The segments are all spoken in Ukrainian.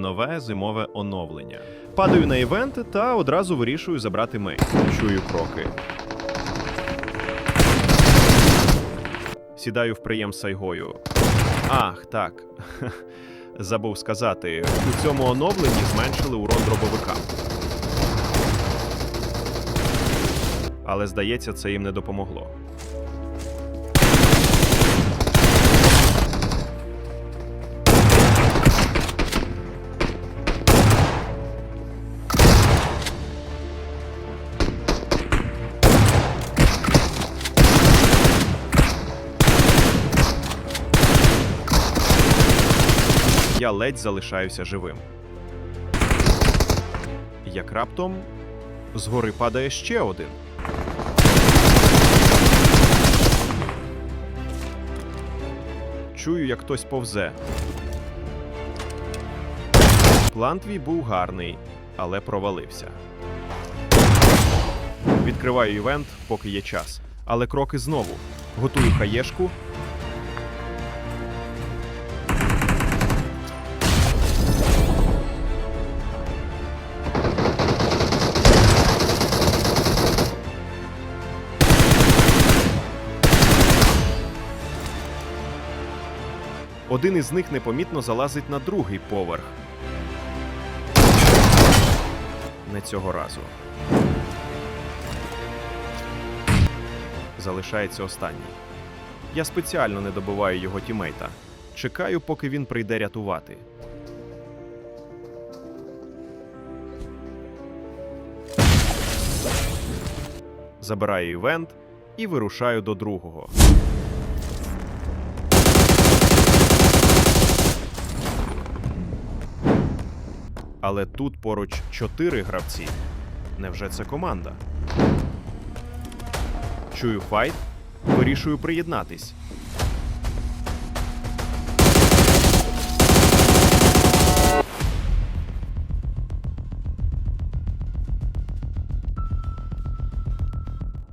нове зимове оновлення. Падаю на івент та одразу вирішую забрати мей. Чую кроки. Сідаю в приєм Сайгою. Ах, так. Забув сказати, у цьому оновленні зменшили урон дробовика. Але здається, це їм не допомогло. Я ледь залишаюся живим. Як раптом згори падає ще один. Чую, як хтось повзе. План твій був гарний, але провалився. Відкриваю івент, поки є час. Але кроки знову. Готую хаєшку. Один із них непомітно залазить на другий поверх. Не цього разу. Залишається останній. Я спеціально не добиваю його тімейта. Чекаю, поки він прийде рятувати. Забираю івент і вирушаю до другого. Але тут поруч чотири гравці. Невже це команда? Чую файт, вирішую приєднатись.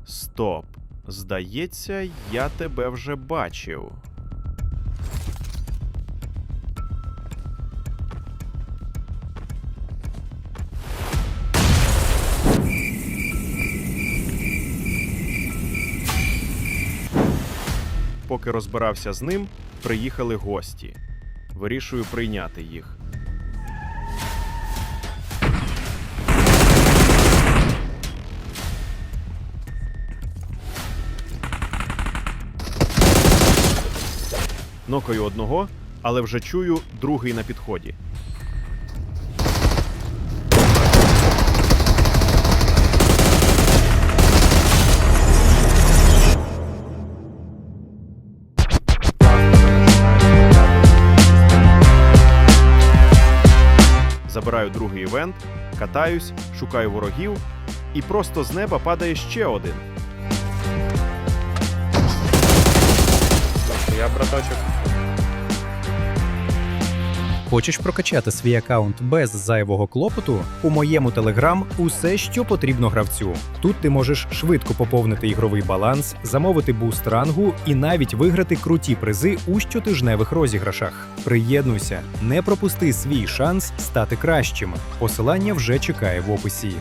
Стоп. Здається, я тебе вже бачив. Поки розбирався з ним, приїхали гості. Вирішую прийняти їх. Нокаю одного, але вже чую другий на підході. Забираю другий івент, катаюсь, шукаю ворогів, і просто з неба падає ще один. Я браточок. Хочеш прокачати свій аккаунт без зайвого клопоту? У моєму телеграм усе, що потрібно гравцю. Тут ти можеш швидко поповнити ігровий баланс, замовити буст рангу і навіть виграти круті призи у щотижневих розіграшах. Приєднуйся, не пропусти свій шанс стати кращим. Посилання вже чекає в описі.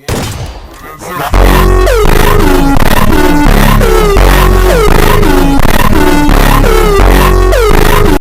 Yeah.